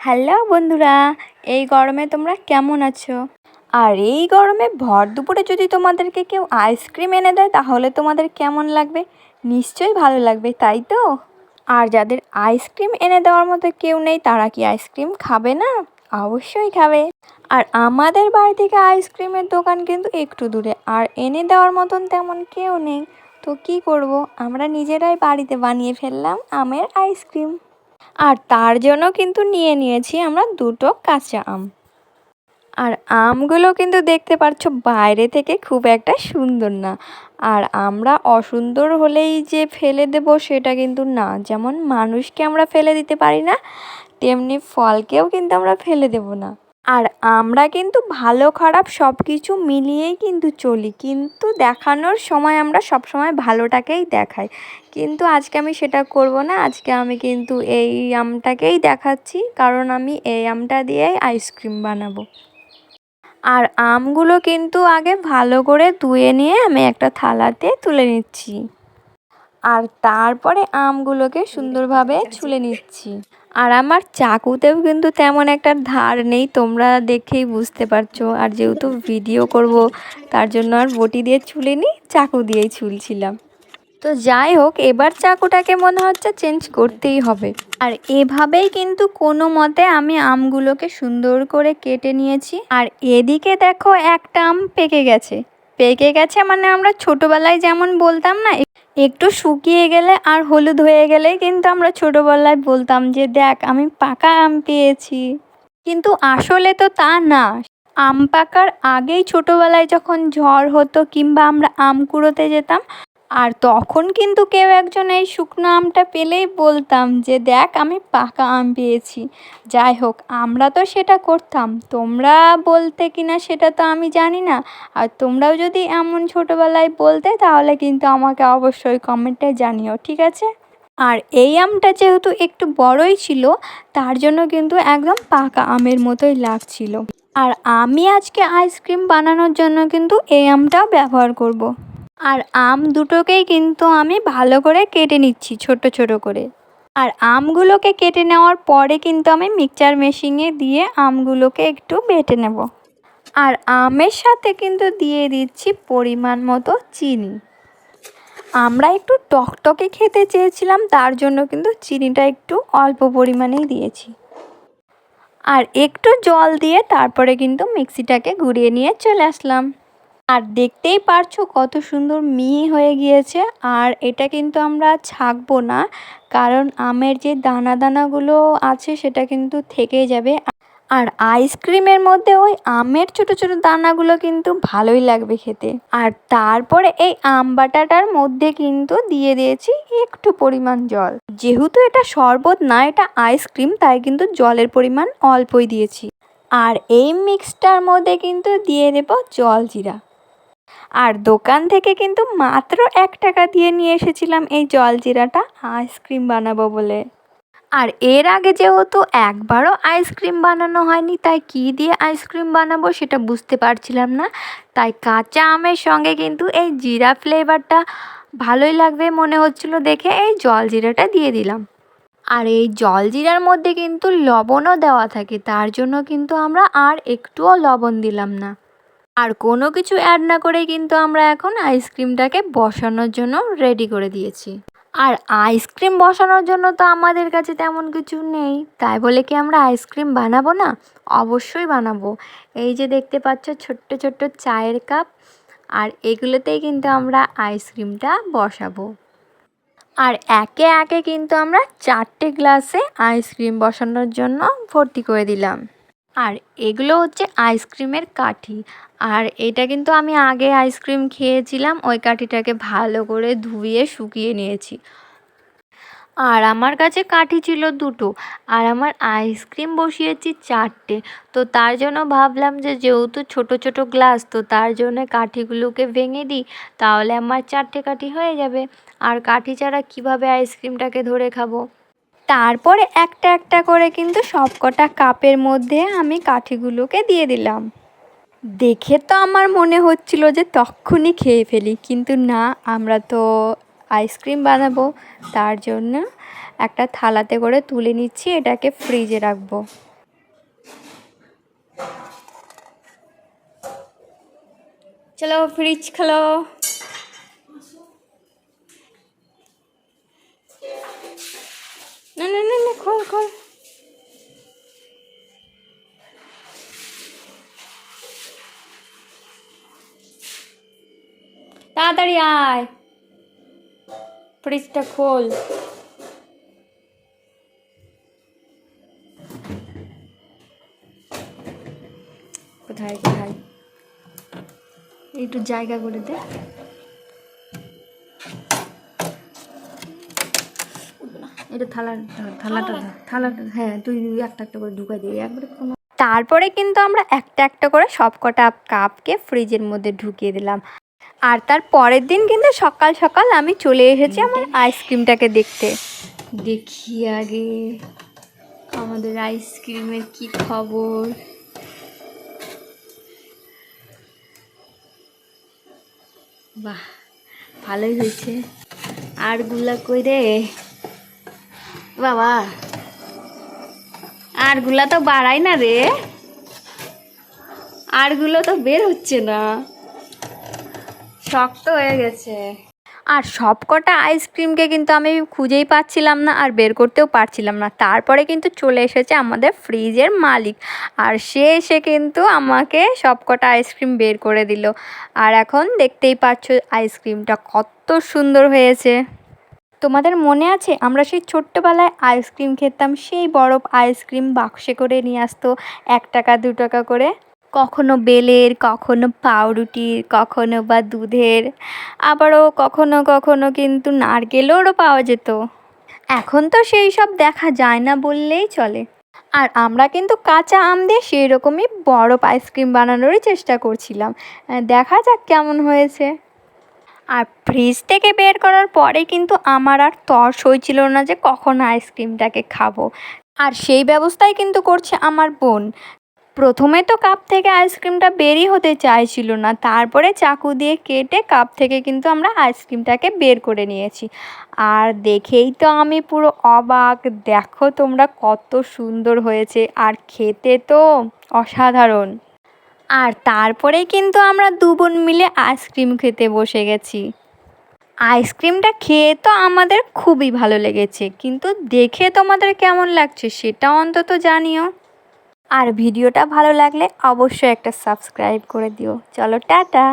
Hello বন্ধুরা, এই গরমে তোমরা কেমন আছো? আর এই গরমে ভর দুপুরে যদি তোমাদেরকে কেউ আইসক্রিম এনে দেয়, তাহলে তোমাদের কেমন লাগবে? নিশ্চয়ই ভালো লাগবে, তাই তো? আর যাদের আইসক্রিম এনে দেওয়ার মতো কেউ নেই, তারা কি আইসক্রিম খাবে না? অবশ্যই খাবে। আর আমাদের বাড়ি থেকে আইসক্রিমের দোকান কিন্তু একটু দূরে, আর এনে দেওয়ার মতন তেমন কেউ নেই। তো কি করব? আমরা নিজেরাই বাড়িতে বানিয়ে ফেললাম আমের আইসক্রিম। আর তার জন্য কিন্তু নিয়ে নিয়েছি আমরা দুটো কাঁচা আম। আর আমগুলো কিন্তু দেখতে পাচ্ছ বাইরে থেকে খুব একটা সুন্দর না। আর আমরা অসুন্দর হলেই যে ফেলে দেব সেটা কিন্তু না। যেমন মানুষকে আমরা ফেলে দিতে পারি না, তেমনি ফলকেও কিন্তু আমরা ফেলে দেব না। আর আমরা কিন্তু ভালো খারাপ সব কিছু মিলিয়েই কিন্তু চলি। কিন্তু দেখানোর সময় আমরা সব সময় ভালোটাকেই দেখাই। কিন্তু আজকে আমি সেটা করব না। আজকে আমি কিন্তু এই আমটাকেই দেখাচ্ছি। কারণ আমি এই আমটা দিয়েই আইসক্রিম বানাবো। আর আমগুলো কিন্তু আগে ভালো করে ধুয়ে নিয়ে আমি একটা থালাতে তুলে নিচ্ছি। আর তারপরে আমগুলোকে সুন্দরভাবে ছুলে নিচ্ছি। আর আমার চাকুতেও কিন্তু তেমন একটা ধার নেই, তোমরা দেখেই বুঝতে পারছ। আর যেহেতু ভিডিও করব, তার জন্য আর বটি দিয়ে ছুলিনি চাকু দিয়েই ছুলছিলাম তো যাই হোক, এবার চাকুটাকে মনে হচ্ছে চেঞ্জ করতেই হবে। আর এভাবেই কিন্তু কোনো মতে আমি আমগুলোকে সুন্দর করে কেটে নিয়েছি। আর এদিকে দেখো একটা আম পেকে গেছে। পেকে গেছে মানে আমরা ছোটোবেলায় যেমন বলতাম না, একটু শুকিয়ে গেলে আর হলুদ হয়ে গেলে কিন্তু আমরা ছোটোবেলায় বলতাম যে, দেখ, আমি পাকা আম পেয়েছি। কিন্তু আসলে তো তা না। আম পাকার আগেই ছোটোবেলায় যখন ঝড় হতো কিংবা আমরা আম কুড়োতে যেতাম আর তখন কিন্তু কেউ একজন এই শুকনো আমটা পেলেই বলতাম যে, দেখ, আমি পাকা আম পেয়েছি। যাই হোক, আমরা তো সেটা করতাম। তোমরা বলতে কিনা সেটা তো আমি জানি না। আর তোমরাও যদি এমন ছোটোবেলায় বলতে, তাহলে কিন্তু আমাকে অবশ্যই কমেন্টে জানিও, ঠিক আছে? আর এই আমটা যেহেতু একটু বড়ই ছিল, তার জন্য কিন্তু একদম পাকা আমের মতোই লাগছিল। আর আমি আজকে আইসক্রিম বানানোর জন্য কিন্তু এই আমটাও ব্যবহার করব। আর আম দুটোকেই কিন্তু আমি ভালো করে কেটে নিচ্ছি, ছোট ছোট করে। আর আমগুলোকে কেটে নেওয়ার পরে কিন্তু আমি মিক্সচার মেশিনে দিয়ে আমগুলোকে একটু বেটে নেব। আর আমের সাথে কিন্তু দিয়ে দিচ্ছি পরিমাণ মতো চিনি। আমরা একটু টকটকে খেতে চেয়েছিলাম, তার জন্য কিন্তু চিনিটা একটু অল্প পরিমাণেই দিয়েছি। আর একটু জল দিয়ে তারপরে কিন্তু মিক্সিটাকে ঘুরিয়ে নিয়ে চলে আসলাম। আর দেখতেই পারছ কত সুন্দর মিহি হয়ে গিয়েছে। আর এটা কিন্তু আমরা ছাকবো না, কারণ আমের যে দানা দানাগুলো আছে সেটা কিন্তু থেকেই যাবে। আর আইসক্রিমের মধ্যে ওই আমের ছোট ছোট দানাগুলো কিন্তু ভালোই লাগবে খেতে। আর তারপরে এই আম বাটাটার মধ্যে কিন্তু দিয়ে দিয়েছি একটু পরিমাণ জল। যেহেতু এটা শরবত না, এটা আইসক্রিম, তাই কিন্তু জলের পরিমাণ অল্পই দিয়েছি। আর এই মিক্সটার মধ্যে কিন্তু দিয়ে দেবো জল জিরা। আর দোকান থেকে কিন্তু মাত্র এক টাকা দিয়ে নিয়ে এসেছিলাম এই জলজিরাটা আইসক্রিম বানাবো বলে। আর এর আগে যেহেতু একবারও আইসক্রিম বানানো হয়নি, তাই কী দিয়ে আইসক্রিম বানাবো সেটা বুঝতে পারছিলাম না। তাই কাঁচা আমের সঙ্গে কিন্তু এই জিরা ফ্লেভারটা ভালোই লাগবে মনে হচ্ছিল দেখে এই জলজিরাটা দিয়ে দিলাম। আর এই জলজিরার মধ্যে কিন্তু লবণও দেওয়া থাকে, তার জন্য কিন্তু আমরা আর একটুও লবণ দিলাম না। আর কোনো কিছু অ্যাড না করে কিন্তু আমরা এখন আইসক্রিমটাকে বসানোর জন্য রেডি করে দিয়েছি। আর আইসক্রিম বসানোর জন্য তো আমাদের কাছে তেমন কিছু নেই। তাই বলে কি আমরা আইসক্রিম বানাবো না? অবশ্যই বানাবো। এই যে দেখতে পাচ্ছ ছোট্ট ছোট্ট চায়ের কাপ আর এগুলোতেই কিন্তু আমরা আইসক্রিমটা বসাবো। আর একে একে কিন্তু আমরা চারটে গ্লাসে আইসক্রিম বসানোর জন্য ভর্তি করে দিলাম। আর এগুলো হচ্ছে আইসক্রিমের কাঠি। আর এটা কিন্তু আমি আগে আইসক্রিম খেয়েছিলাম, ওই কাঠিটাকে ভালো করে ধুয়ে শুকিয়ে নিয়েছি। আর আমার কাছে কাঠি ছিল দুটো, আর আমার আইসক্রিম বসিয়েছি চারটে। তো তার জন্য ভাবলাম যে যেহেতু ছোট ছোট গ্লাস, তো তার জন্য কাঠিগুলোকে ভেঙে দিই, তাহলে আমার চারটে কাঠি হয়ে যাবে। আর কাঠি ছাড়া কীভাবে আইসক্রিমটাকে ধরে খাব? তারপরে একটা একটা করে কিন্তু সবকটা কাপের মধ্যে আমি কাঠিগুলোকে দিয়ে দিলাম। দেখে তো আমার মনে হচ্ছিল যে তক্ষুনি খেয়ে ফেলি, কিন্তু না, আমরা তো আইসক্রিম বানাবো, তার জন্য একটা থালাতে করে তুলে নিচ্ছি, এটাকে ফ্রিজে রাখব। চলো, ফ্রিজ খেলো। খোল খোল তাড়াতাড়ি আয়। ফ্রিজটা খোল। কোথায় কোথায়? একটু জায়গা করে দে এটা থালা থালাটা থালাটা হ্যাঁ তুই একটা একটা করে ঢুকাই দিয়ে একবারে কোনো তারপরে কিন্তু আমরা একটা একটা করে সব কটা কাপকে ফ্রিজের মধ্যে ঢুকিয়ে দিলাম। আর তার পরের দিন কিন্তু সকাল সকাল আমি চলে এসেছি আমার আইসক্রিমটাকে দেখতে। দেখি আগে আমাদের আইসক্রিমের কি খবর। বাহ ভালোই হয়েছে। আরগুলা কই রে? বাবা আরগুলা তো বাড়াই না রে। আরগুলো তো বের হচ্ছে না। শক্ত হয়ে গেছে। আর সব কটা আইসক্রিমকে কিন্তু আমি খুঁজেই পাচ্ছিলাম না আর বের করতেও পারছিলাম না। তারপরে কিন্তু চলে এসেছে আমাদের ফ্রিজের মালিক। আর সে এসে কিন্তু আমাকে সব কটা আইসক্রিম বের করে দিল। আর এখন দেখতেই পাচ্ছ আইসক্রিমটা কত সুন্দর হয়েছে। তোমাদের মনে আছে? আমরা সেই ছোট্টবেলায় আইসক্রিম খেতাম, সেই বরফ আইসক্রিম বাক্সে করে নিয়ে আসতো, এক টাকা, দু টাকা করে। কখনো বেলের, কখনো পাউরুটির, কখনো বা দুধের। আবারও কখনো কখনো কিন্তু নারকেলেরও পাওয়া যেত। এখন তো সেই সব দেখা যায় না বললেই চলে। আর আমরা কিন্তু কাঁচা আম দিয়ে সেই রকমই বরফ আইসক্রিম বানানোরই চেষ্টা করছিলাম। দেখা যাক কেমন হয়েছে। আর ফ্রিজ থেকে বের করার পরে কিন্তু আমার আর তর হয়েছিল না যে কখন আইসক্রিমটাকে খাব। আর সেই ব্যবস্থাই কিন্তু করছে আমার বোন। প্রথমে তো কাপ থেকে আইসক্রিমটা বেরই হতে চাইছিল না, তারপরে চাকু দিয়ে কেটে কাপ থেকে কিন্তু আমরা আইসক্রিমটাকে বের করে নিয়েছি। আর দেখেই তো আমি পুরো অবাক, দেখো তোমরা কত সুন্দর হয়েছে, আর খেতে তো অসাধারণ। আর তারপরেই কিন্তু আমরা দু বোন মিলে আইসক্রিম খেতে বসে গেছি। আইসক্রিমটা খেয়ে তো আমাদের খুবই ভালো লেগেছে, কিন্তু দেখে তোমাদের কেমন লাগছে সেটা অন্তত জানিও। আর ভিডিওটা ভালো লাগলে অবশ্যই একটা সাবস্ক্রাইব করে দিও। চলো, টাটা!